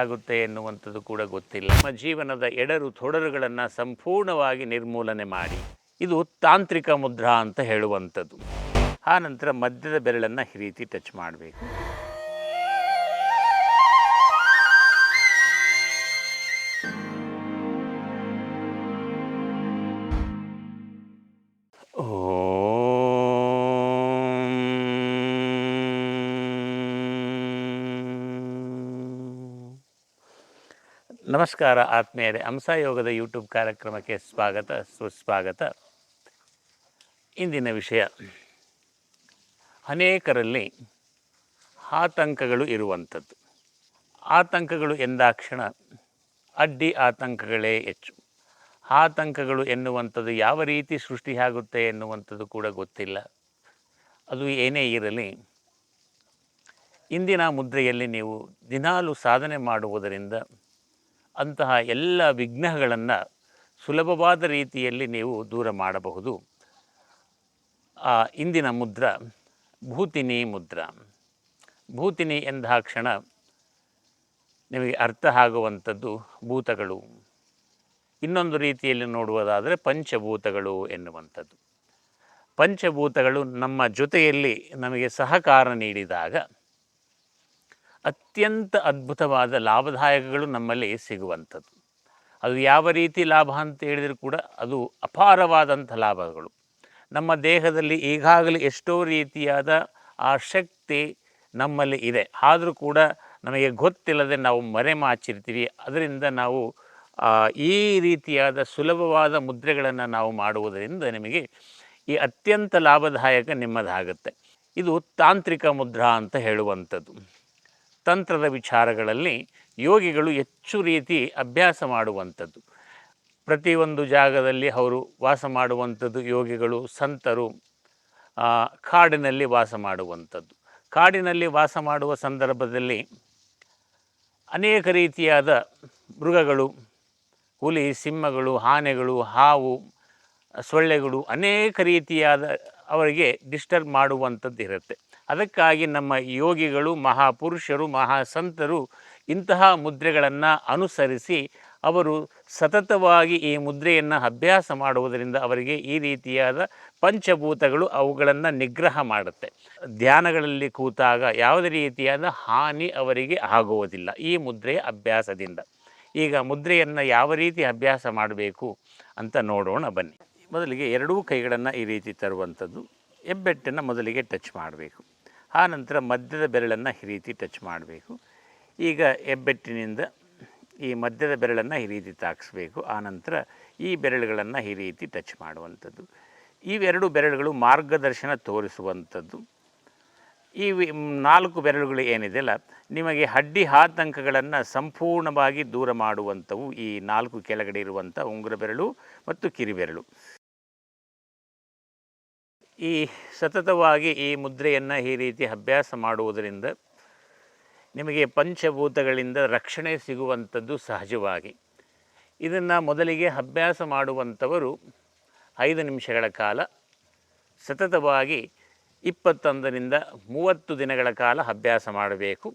ಆಗುತ್ತೆ ಎನ್ನುವಂಥದ್ದು ಕೂಡ ಗೊತ್ತಿಲ್ಲ. ನಮ್ಮ ಜೀವನದ ಎಡರು ತೊಡರುಗಳನ್ನು ಸಂಪೂರ್ಣವಾಗಿ ನಿರ್ಮೂಲನೆ ಮಾಡಿ, ಇದು ತಾಂತ್ರಿಕ ಮುದ್ರಾ ಅಂತ ಹೇಳುವಂಥದ್ದು. ಆ ನಂತರ ಮಧ್ಯದ ಬೆರಳನ್ನು ಈ ರೀತಿ ಟಚ್ ಮಾಡಬೇಕು. ನಮಸ್ಕಾರ ಆತ್ಮೀಯರೇ ಯೋಗದ ಯೂಟ್ಯೂಬ್ ಕಾರ್ಯಕ್ರಮಕ್ಕೆ ಸ್ವಾಗತ, ಸುಸ್ವಾಗತ. ಇಂದಿನ ವಿಷಯ, ಅನೇಕರಲ್ಲಿ ಆತಂಕಗಳು ಇರುವಂಥದ್ದು. ಆತಂಕಗಳು ಎಂದಾಕ್ಷಣ ಅಡ್ಡಿ ಆತಂಕಗಳೇ ಹೆಚ್ಚು. ಆತಂಕಗಳು ಎನ್ನುವಂಥದ್ದು ಯಾವ ರೀತಿ ಸೃಷ್ಟಿಯಾಗುತ್ತೆ ಎನ್ನುವಂಥದ್ದು ಕೂಡ ಗೊತ್ತಿಲ್ಲ. ಅದು ಏನೇ ಇರಲಿ, ಇಂದಿನ ಮುದ್ರೆಯಲ್ಲಿ ನೀವು ದಿನಾಲು ಸಾಧನೆ ಮಾಡುವುದರಿಂದ ಅಂತಹ ಎಲ್ಲ ವಿಘ್ನಗಳನ್ನು ಸುಲಭವಾದ ರೀತಿಯಲ್ಲಿ ನೀವು ದೂರ ಮಾಡಬಹುದು. ಆ, ಇಂದಿನ ಮುದ್ರ, ಭೂತಿನಿ ಮುದ್ರ. ಭೂತಿನಿ ಎಂದಾಕ್ಷಣ ನಿಮಗೆ ಅರ್ಥ ಆಗುವಂಥದ್ದು ಭೂತಗಳು. ಇನ್ನೊಂದು ರೀತಿಯಲ್ಲಿ ನೋಡುವುದಾದರೆ ಪಂಚಭೂತಗಳು ಎನ್ನುವಂಥದ್ದು. ಪಂಚಭೂತಗಳು ನಮ್ಮ ಜೊತೆಯಲ್ಲಿ ನಮಗೆ ಸಹಕಾರ ನೀಡಿದಾಗ ಅತ್ಯಂತ ಅದ್ಭುತವಾದ ಲಾಭದಾಯಕಗಳು ನಮ್ಮಲ್ಲಿ ಸಿಗುವಂಥದ್ದು. ಅದು ಯಾವ ರೀತಿ ಲಾಭ ಅಂತ ಹೇಳಿದರೂ ಕೂಡ ಅದು ಅಪಾರವಾದಂಥ ಲಾಭಗಳು. ನಮ್ಮ ದೇಹದಲ್ಲಿ ಈಗಾಗಲೇ ಎಷ್ಟೋ ರೀತಿಯಾದ ಆ ಶಕ್ತಿ ನಮ್ಮಲ್ಲಿ ಇದೆ. ಆದರೂ ಕೂಡ ನಮಗೆ ಗೊತ್ತಿಲ್ಲದೆ ನಾವು ಮರೆಮಾಚಿರ್ತೀವಿ ಅದರಿಂದ ನಾವು ಈ ರೀತಿಯಾದ ಸುಲಭವಾದ ಮುದ್ರೆಗಳನ್ನು ನಾವು ಮಾಡುವುದರಿಂದ ನಿಮಗೆ ಈ ಅತ್ಯಂತ ಲಾಭದಾಯಕ ನಿಮ್ಮದಾಗುತ್ತೆ. ಇದು ತಾಂತ್ರಿಕ ಮುದ್ರಾ ಅಂತ ಹೇಳುವಂಥದ್ದು. ತಂತ್ರದ ವಿಚಾರಗಳಲ್ಲಿ ಯೋಗಿಗಳು ಹೆಚ್ಚು ರೀತಿ ಅಭ್ಯಾಸ ಮಾಡುವಂಥದ್ದು. ಪ್ರತಿಯೊಂದು ಜಾಗದಲ್ಲಿ ಅವರು ವಾಸ ಮಾಡುವಂಥದ್ದು ಯೋಗಿಗಳು ಸಂತರು ಕಾಡಿನಲ್ಲಿ ವಾಸ ಮಾಡುವಂಥದ್ದು. ಕಾಡಿನಲ್ಲಿ ವಾಸ ಮಾಡುವ ಸಂದರ್ಭದಲ್ಲಿ ಅನೇಕ ರೀತಿಯಾದ ಮೃಗಗಳು, ಹುಲಿ, ಸಿಂಹಗಳು, ಆನೆಗಳು, ಹಾವು, ಸೊಳ್ಳೆಗಳು ಅನೇಕ ರೀತಿಯಾದ ಅವರಿಗೆ ಡಿಸ್ಟರ್ಬ್ ಮಾಡುವಂಥದ್ದು ಇರುತ್ತೆ. ಅದಕ್ಕಾಗಿ ನಮ್ಮ ಯೋಗಿಗಳು, ಮಹಾಪುರುಷರು, ಮಹಾಸಂತರು ಇಂತಹ ಮುದ್ರೆಗಳನ್ನು ಅನುಸರಿಸಿ ಅವರು ಸತತವಾಗಿ ಈ ಮುದ್ರೆಯನ್ನು ಅಭ್ಯಾಸ ಮಾಡುವುದರಿಂದ ಅವರಿಗೆ ಈ ರೀತಿಯಾದ ಪಂಚಭೂತಗಳು ಅವುಗಳನ್ನು ನಿಗ್ರಹ ಮಾಡುತ್ತೆ. ಧ್ಯಾನಗಳಲ್ಲಿ ಕೂತಾಗ ಯಾವುದೇ ರೀತಿಯಾದ ಹಾನಿ ಅವರಿಗೆ ಆಗುವುದಿಲ್ಲ ಈ ಮುದ್ರೆಯ ಅಭ್ಯಾಸದಿಂದ. ಈಗ ಮುದ್ರೆಯನ್ನು ಯಾವ ರೀತಿ ಅಭ್ಯಾಸ ಮಾಡಬೇಕು ಅಂತ ನೋಡೋಣ ಬನ್ನಿ. ಮೊದಲಿಗೆ ಎರಡೂ ಕೈಗಳನ್ನು ಈ ರೀತಿ ತರುವಂಥದ್ದು, ಹೆಬ್ಬೆಟ್ಟನ್ನು ಮೊದಲಿಗೆ ಟಚ್ ಮಾಡಬೇಕು. ಆ ನಂತರ ಮಧ್ಯದ ಬೆರಳನ್ನು ಈ ರೀತಿ ಟಚ್ ಮಾಡಬೇಕು. ಈಗ ಹೆಬ್ಬೆಟ್ಟಿನಿಂದ ಈ ಮಧ್ಯದ ಬೆರಳನ್ನು ಈ ರೀತಿ ತಾಕಿಸ್ಬೇಕು ಆನಂತರ ಈ ಬೆರಳುಗಳನ್ನು ಈ ರೀತಿ ಟಚ್ ಮಾಡುವಂಥದ್ದು. ಇವೆರಡು ಬೆರಳುಗಳು ಮಾರ್ಗದರ್ಶನ ತೋರಿಸುವಂಥದ್ದು. ಈ ನಾಲ್ಕು ಬೆರಳುಗಳು ಏನಿದೆಯಲ್ಲ ನಿಮಗೆ ಹಡ್ಡಿ ಆತಂಕಗಳನ್ನು ಸಂಪೂರ್ಣವಾಗಿ ದೂರ ಮಾಡುವಂಥವು ಈ ನಾಲ್ಕು ಕೆಳಗಡೆ ಇರುವಂಥ ಉಂಗುರ ಬೆರಳು ಮತ್ತು ಕಿರಿಬೆರಳು. ಈ ಸತತವಾಗಿ ಈ ಮುದ್ರೆಯನ್ನು ಈ ರೀತಿ ಅಭ್ಯಾಸ ಮಾಡುವುದರಿಂದ ನಿಮಗೆ ಪಂಚಭೂತಗಳಿಂದ ರಕ್ಷಣೆ ಸಿಗುವಂಥದ್ದು ಸಹಜವಾಗಿ. ಇದನ್ನು ಮೊದಲಿಗೆ ಅಭ್ಯಾಸ ಮಾಡುವಂಥವರು ಐದು ನಿಮಿಷಗಳ ಕಾಲ, ಸತತವಾಗಿ ಇಪ್ಪತ್ತೊಂದರಿಂದ ಮೂವತ್ತು ದಿನಗಳ ಕಾಲ ಅಭ್ಯಾಸ ಮಾಡಬೇಕು.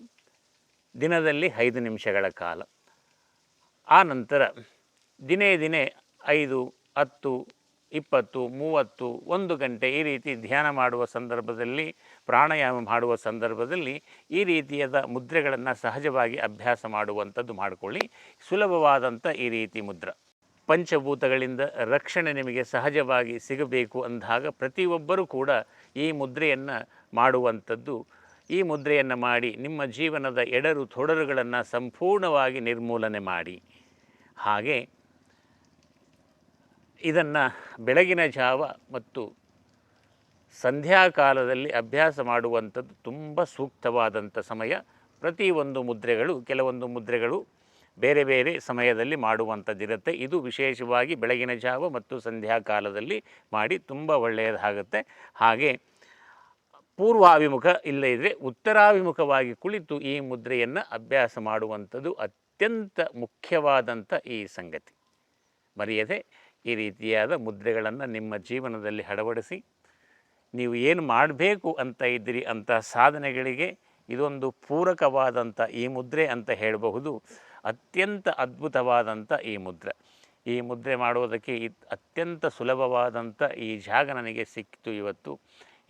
ದಿನದಲ್ಲಿ ಐದು ನಿಮಿಷಗಳ ಕಾಲ. ಆ ನಂತರ ದಿನೇ ದಿನೇ ಐದು, ಹತ್ತು ಇಪ್ಪತ್ತು, ಮೂವತ್ತು, ಒಂದು ಗಂಟೆ ಈ ರೀತಿ ಧ್ಯಾನ ಮಾಡುವ ಸಂದರ್ಭದಲ್ಲಿ, ಪ್ರಾಣಾಯಾಮ ಮಾಡುವ ಸಂದರ್ಭದಲ್ಲಿ ಈ ರೀತಿಯಾದ ಮುದ್ರೆಗಳನ್ನು ಸಹಜವಾಗಿ ಅಭ್ಯಾಸ ಮಾಡುವಂಥದ್ದು ಮಾಡಿಕೊಳ್ಳಿ. ಸುಲಭವಾದಂಥ ಈ ರೀತಿ ಮುದ್ರ. ಪಂಚಭೂತಗಳಿಂದ ರಕ್ಷಣೆ ನಿಮಗೆ ಸಹಜವಾಗಿ ಸಿಗಬೇಕು ಅಂದಾಗ ಪ್ರತಿಯೊಬ್ಬರೂ ಕೂಡ ಈ ಮುದ್ರೆಯನ್ನು ಮಾಡುವಂಥದ್ದು, ಈ ಮುದ್ರೆಯನ್ನು ಮಾಡಿ ನಿಮ್ಮ ಜೀವನದ ಎಡರು ತೊಡರುಗಳನ್ನು ಸಂಪೂರ್ಣವಾಗಿ ನಿರ್ಮೂಲನೆ ಮಾಡಿ. ಹಾಗೆ ಇದನ್ನು ಬೆಳಗಿನ ಜಾವ ಮತ್ತು ಸಂಧ್ಯಾಕಾಲದಲ್ಲಿ ಅಭ್ಯಾಸ ಮಾಡುವಂಥದ್ದು ತುಂಬ ಸೂಕ್ತವಾದಂಥ ಸಮಯ. ಪ್ರತಿಯೊಂದು ಮುದ್ರೆಗಳು, ಕೆಲವೊಂದು ಮುದ್ರೆಗಳು ಬೇರೆ ಬೇರೆ ಸಮಯದಲ್ಲಿ ಮಾಡುವಂಥದ್ದಿರುತ್ತೆ ಇದು ವಿಶೇಷವಾಗಿ ಬೆಳಗಿನ ಜಾವ ಮತ್ತು ಸಂಧ್ಯಾಕಾಲದಲ್ಲಿ ಮಾಡಿ ತುಂಬ ಒಳ್ಳೆಯದಾಗುತ್ತೆ. ಹಾಗೆ ಪೂರ್ವಾಭಿಮುಖ ಇಲ್ಲದಿದ್ದರೆ ಉತ್ತರಾಭಿಮುಖವಾಗಿ ಕುಳಿತು ಈ ಮುದ್ರೆಯನ್ನು ಅಭ್ಯಾಸ ಮಾಡುವಂಥದ್ದು ಅತ್ಯಂತ ಮುಖ್ಯವಾದಂಥ ಈ ಸಂಗತಿ. ಮರೆಯದೆ ಈ ರೀತಿಯಾದ ಮುದ್ರೆಗಳನ್ನು ನಿಮ್ಮ ಜೀವನದಲ್ಲಿ ಅಳವಡಿಸಿ, ನೀವು ಏನು ಮಾಡಬೇಕು ಅಂತ ಇದ್ದೀರಿ ಅಂತಹ ಸಾಧನೆಗಳಿಗೆ ಇದೊಂದು ಪೂರಕವಾದಂಥ ಈ ಮುದ್ರೆ ಅಂತ ಹೇಳಬಹುದು. ಅತ್ಯಂತ ಅದ್ಭುತವಾದಂಥ ಈ ಮುದ್ರೆ. ಈ ಮುದ್ರೆ ಮಾಡುವುದಕ್ಕೆ ಅತ್ಯಂತ ಸುಲಭವಾದಂಥ ಈ ಜಾಗ ನನಗೆ ಸಿಕ್ತು ಇವತ್ತು.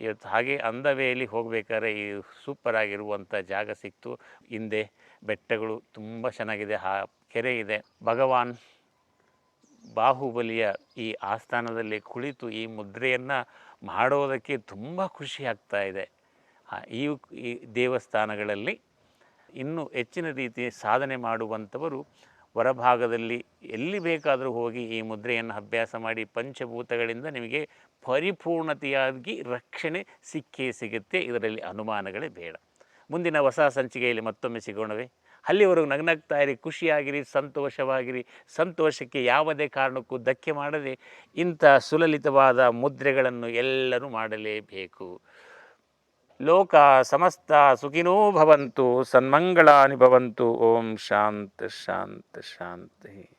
ಇವತ್ತು ಹಾಗೆ ಅಂದವೇಲಿ ಹೋಗಬೇಕಾದ್ರೆ ಈ ಸೂಪರ್ ಆಗಿರುವಂಥ ಜಾಗ ಸಿಕ್ತು. ಹಿಂದೆ ಬೆಟ್ಟಗಳು ತುಂಬ ಚೆನ್ನಾಗಿದೆ ಆ ಕೆರೆ ಇದೆ. ಭಗವಾನ್ ಬಾಹುಬಲಿಯ ಈ ಆಸ್ಥಾನದಲ್ಲಿ ಕುಳಿತು ಈ ಮುದ್ರೆಯನ್ನು ಮಾಡೋದಕ್ಕೆ ತುಂಬ ಖುಷಿ ಆಗ್ತಾ ಇದೆ. ಈ ದೇವಸ್ಥಾನಗಳಲ್ಲಿ ಇನ್ನೂ ಹೆಚ್ಚಿನ ರೀತಿ ಸಾಧನೆ ಮಾಡುವಂಥವರು ಹೊರಭಾಗದಲ್ಲಿ ಎಲ್ಲಿ ಬೇಕಾದರೂ ಹೋಗಿ ಈ ಮುದ್ರೆಯನ್ನು ಅಭ್ಯಾಸ ಮಾಡಿ ಪಂಚಭೂತಗಳಿಂದ ನಿಮಗೆ ಪರಿಪೂರ್ಣತೆಯಾಗಿ ರಕ್ಷಣೆ ಸಿಕ್ಕೇ ಸಿಗುತ್ತೆ. ಇದರಲ್ಲಿ ಅನುಮಾನಗಳೇ ಬೇಡ. ಮುಂದಿನ ಹೊಸ ಸಂಚಿಕೆಯಲ್ಲಿ ಮತ್ತೊಮ್ಮೆ ಸಿಗೋಣವೇ? ಅಲ್ಲಿವರೆಗೂ ನಗ್ನಗ್ತಾ ಇರಿ ಖುಷಿಯಾಗಿರಿ, ಸಂತೋಷವಾಗಿರಿ. ಸಂತೋಷಕ್ಕೆ ಯಾವುದೇ ಕಾರಣಕ್ಕೂ ಧಕ್ಕೆ ಮಾಡದೆ ಇಂಥ ಸುಲಲಿತವಾದ ಮುದ್ರೆಗಳನ್ನು ಎಲ್ಲರೂ ಮಾಡಲೇಬೇಕು. ಲೋಕ ಸಮಸ್ತ ಸುಖಿನೋ ಭವಂತು, ಸನ್ಮಂಗಳಾನಿ ಭವಂತು. ಓಂ ಶಾಂತ ಶಾಂತ, ಶಾಂತಿ.